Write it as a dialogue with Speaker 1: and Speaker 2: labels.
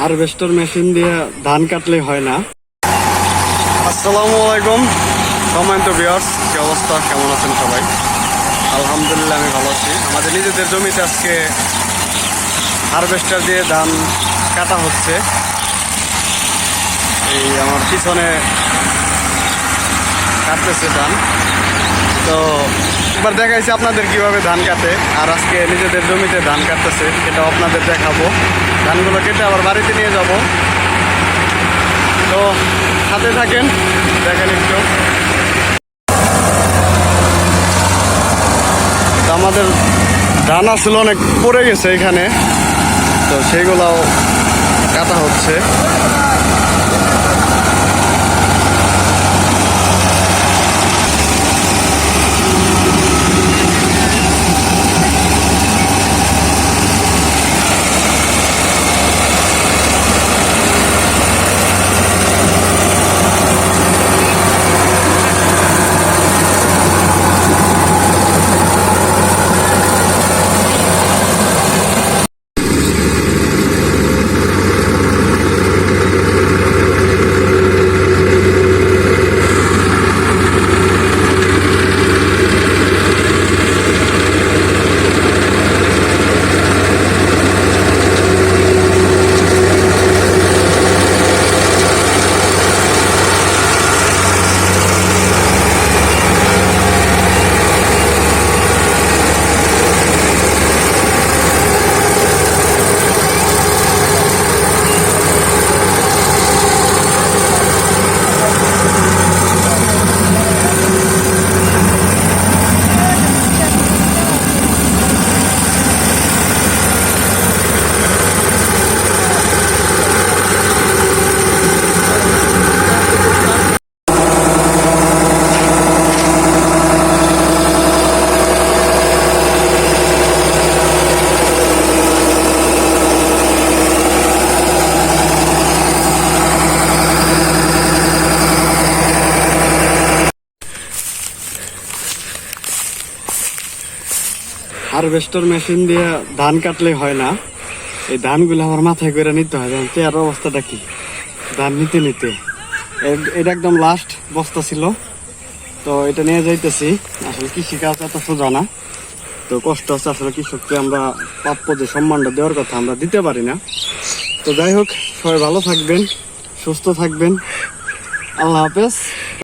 Speaker 1: Harvester machine দিয়ে ধান কাটলে হয় না। আসসালামু আলাইকুম। সম্মানিত বিয়ার্স কি অবস্থা? কেমন আছেন সবাই? আলহামদুলিল্লাহ, আমি ভালো আছি। আমাদের নিজেদের জমিতে আজকে হারভেস্টার দিয়ে ধান কাটা হচ্ছে। এই আমার পিছনে কাটতেছে ধান। তো এবার দেখাইছি আপনাদের কীভাবে ধান কাটে। আর আজকে নিজেদের জমিতে ধান কাটতেছে এটাও আপনাদের দেখাবো। ধানগুলো কেটে আবার বাড়িতে নিয়ে যাব। তো সাথে থাকেন, দেখেন একটু। আমাদের ধান আসলে অনেক পড়ে গেছে এখানে। তো সেইগুলাও কাটা হচ্ছে। হারভেস্টার মেশিন দিয়ে ধান কাটলে হয় না। এই ধানগুলো আমার মাথায় করে নিতে হয় যেমন চেয়ার অবস্থাটা কি? ধান নিতে নিতে। এটা একদম লাস্ট বস্তা ছিল। তো এটা নিয়ে যাইতেছি। আসলে কৃষিকাজ এত সোজা না। তো কষ্ট আছে আসলে কৃষককে আমরা প্রাপ্য যে সম্মানটা দেওয়ার কথা আমরা দিতে পারি না। তো যাই হোক, সবাই ভালো থাকবেন, সুস্থ থাকবেন। আল্লাহ হাফেজ।